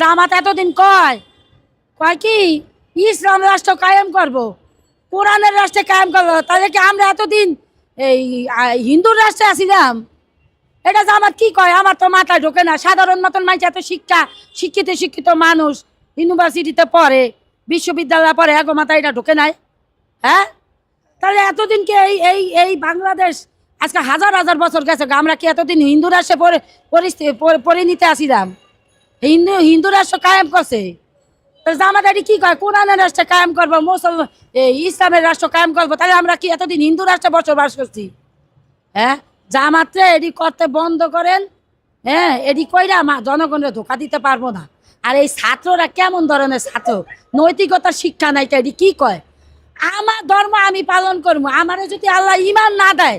জামাত এতদিন কয়? কয় কি? ইসলাম রাষ্ট্র কায়েম কোরআনের রাষ্ট্রে কায়েম করব তাহলে কি আমরা এতদিন এই আহ, হিন্দু রাষ্ট্রে আসিলাম? এটা জামাত কি কয়? আমার তো মাথায় ঢোকে না। সাধারণ মতন মানুষ এত শিক্ষা শিক্ষিত শিক্ষিত মানুষ ইউনিভার্সিটিতে পড়ে বিশ্ববিদ্যালয়ে পড়ে এক মাথায় এটা ঢোকে নাই? হ্যাঁ? তাহলে এতদিন কি এই এই এই বাংলাদেশ আজকে হাজার হাজার বছর গেছে আমরা কি এতদিন হিন্দু রাষ্ট্রে পরিণীতে আসিলাম? হিন্দু হিন্দু রাষ্ট্র কায়েম করছে। জামাতারি কি কয়? কোরআনের রাষ্ট্র কায়েম করব, মুসলমান ইসলামের রাষ্ট্র কায়েম করব, তাহলে আমরা কি এতদিন হিন্দু রাষ্ট্রে বসবাস করছি? হ্যাঁ? জামাতে এডি করতে বন্ধ করেন হ্যাঁ? এডি কইরা জনগণের ধোকা দিতে পারব না। আর এই ছাত্ররা কেমন ধরনের ছাত্র? নৈতিকতার শিক্ষা নাই এডি কি কয়? আমার ধর্ম আমি পালন করব। আমারে যদি আল্লাহ ইমান না দেয়,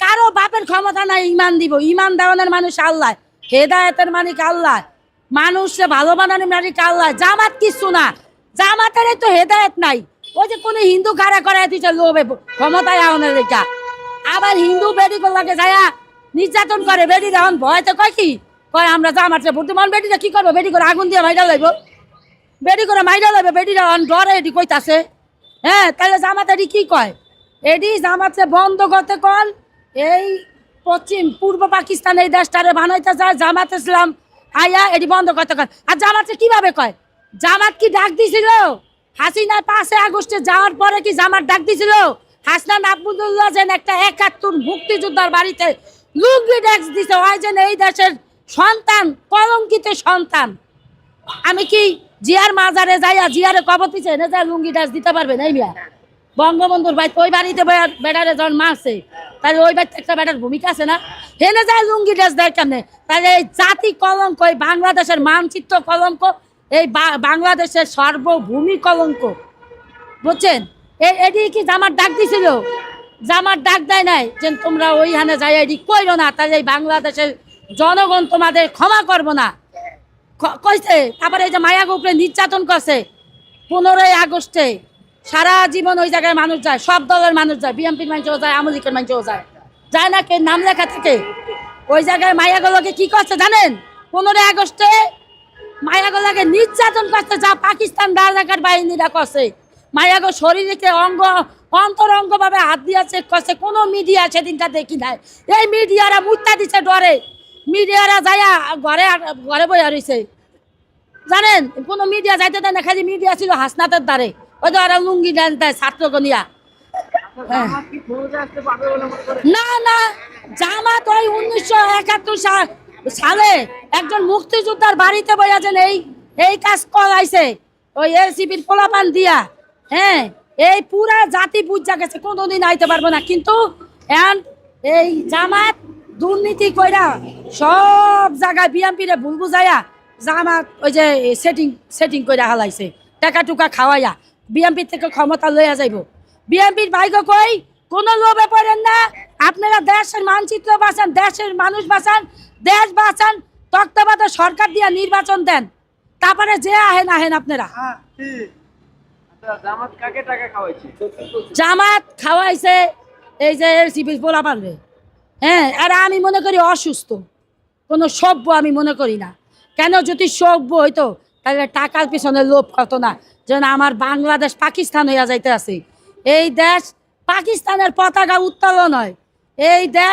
কারও বাপের ক্ষমতা নাই, ইমান দিব। ইমান দেওয়ানের মানুষ আল্লাহ, হেদায়তের মালিক আল্লাহ মানুষে ভালো বানানোর মালিক আল্লাহ, জামাত কিছু না। জামাতের তো হেদায়ত নাই। ওই যে কোনো হিন্দু খাড়া করাই দিচ্ছে লোভে, ক্ষমতায় আহনের রেখা আবার হিন্দু বেডি লাগে যায়া নির্যাতন করে বেডি এখন ভয়তে কয় কি? কয়, আমরা জামাতে ভোট মান বেডিটা কি করব? বেডি করে আগুন দিয়ে মাইরা লাগবো বেডি করে মাইরা লাগবে অন ডরে এটি কইতাছে। হ্যাঁ তাহলে জামাত এটি কি কয়? এটি জামাতে বন্ধ করতে কল। এই পশ্চিম পূর্ব পাকিস্তান এই দেশটারে বানাইতে যায় জামাত ইসলাম। আয়া, এটি বন্ধ করতে কয় আর জামাতে কীভাবে কয়? জামাত কি ডাক দিছিল? হাসিনার পাঁচে আগস্টে যাওয়ার পরে কি জামাত ডাক দিছিল? হাসনান আবদুল্লাহ যেন একটা একাত্তর মুক্তিযোদ্ধার বাড়িতে লুঙ্গি ড্যাক্স দিছে। হয় যেন এই দেশের সন্তান, কলঙ্কিত সন্তান। আমি কি জিয়ার মাজারে যাইয়া জিয়ারে কবর পিছে এনে যা লুঙ্গি ডাস দিতে পারবে নাই মিয়া। বঙ্গবন্ধুর ভাই ওই বাড়িতে বেড়া- বেড়ারে যখন মারছে। তাহলে ওই বাড়িতে একটা বেটার ভূমিকা আছে না? হেনে যায় লুঙ্গি ড্রেস দেয় কেমনে? তাহলে এই জাতি কলঙ্ক, এই বাংলাদেশের মানচিত্র কলঙ্ক, এই বাংলাদেশের সর্বভূমি কলঙ্ক। বুঝছেন? এ- এটি কি জামার ডাক দিছিল? জামার ডাক দেয় নাই যে তোমরা ওইখানে যাই, এটি কইরো না, তাহলে এই বাংলাদেশের জনগণ তোমাদের ক্ষমা করব না। কইছে, তারপরে এই যে মায়াগ উপরে নির্যাতন করছে, পনেরোই আগস্টে সারা জীবন ওই জায়গায় মানুষ যায়, সব দলের মানুষ যায়, বিএনপির মানুষও যায়, আওয়ামী লীগের মানুষও যায়। যায় না কে? নাম লেখা থাকে। ওই জায়গায় মায়াগুলোকে কি করছে জানেন? পনেরোই আগস্টে মায়াগুলোকে নির্যাতন করছে যা পাকিস্তান রাজাকার বাহিনীরা করছে। মায়াগো শরীরে অঙ্গ অন্তরঙ্গ ভাবে হাত দিয়া চেক করছে। কোনো মিডিয়া সেদিনটা দেখি নাই। এই মিডিয়ারা মুত্তা দিচ্ছে ডরে। মিডিয়ারা যাইয়া ঘরে ঘরে বইয়া রইছে। জানেন, কোনো মিডিয়া যাইতে দেয় না মিডিয়া ছিল হাসনাতের দ্বারে। ওই তো ওরা লুঙ্গি দেন দেয় ছাত্রকে নিয়া। হ্যাঁ। না না, জামাত ওই উনিশশো একাত্তর সালে একজন মুক্তিযোদ্ধার বাড়িতে বইয়াছেন এই এই কাজ করাইছে। ওই এলসিবির পোলাপান দিয়া। হ্যাঁ এই পুরা জাতি বুঝা গেছে, কোনোদিন আইতে পারব না। কিন্তু এই জামাত দুর্নীতি কইরা সব জায়গায় বিএমপিরে ভুল বুঝাইয়া জামাত ওই যে সেটিং সেটিং কইরা হালাইছে টাকা টুকা খাওয়াইয়া বিএমপি থেকে ক্ষমতা লইয়া যাইব। বিএনপির ভাইগো কই কোনো লোভে পড়েন না আপনারা দেশের মানচিত্র বাঁচান দেশের মানুষ বাঁচান দেশ বাঁচান তত্ত্বাবধায়ক সরকার দিয়া নির্বাচন দেন তারপরে যে আহেন আহেন আপনারা। আচ্ছা, জামাত কাকে টাকা খাওয়াইছে? জামাত খাওয়াইছে এই যে সিভিল পোলা পারবে হ্যাঁ আর আমি মনে করি অসুস্থ। কোনো সভ্য আমি মনে করি না। কেন যদি সভ্য হইতো, তাহলে টাকার পিছনে লোভ করতো না। যেন আমার বাংলাদেশ পাকিস্তান হইয়া যাইতে আছে। এই দেশ পাকিস্তানের পতাকা উত্তোলন হয়। এই দেশ